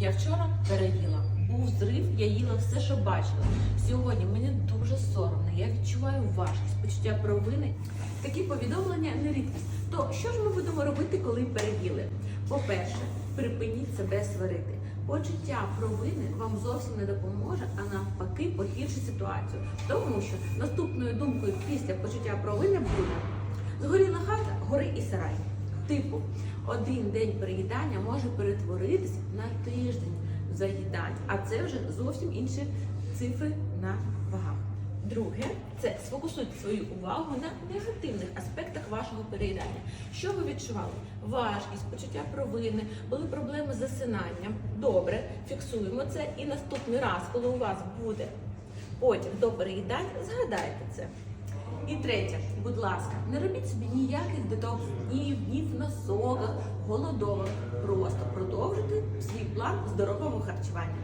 Я вчора переїла. Був зрив, я їла все, що бачила. Сьогодні мені дуже соромно. Я відчуваю важкість, почуття провини. Такі повідомлення не рідкість. То що ж ми будемо робити, коли переїли? По-перше, припиніть себе сварити. Почуття провини вам зовсім не допоможе, а навпаки погіршить ситуацію. Тому що наступною думкою після почуття провини буде згоріла хата, гори один день переїдання може перетворитися на тиждень заїдань, а це вже зовсім інші цифри на вагах. Друге, це сфокусуйте свою увагу на негативних аспектах вашого переїдання. Що ви відчували? Важкість, почуття провини, були проблеми з засинанням. Добре, фіксуємо це і наступний раз, коли у вас буде потяг до переїдання, згадайте це. І третє, будь ласка, не робіть собі ніяких детокс днів, днів на соках, голодових. Просто продовжуйте свій план здорового харчування.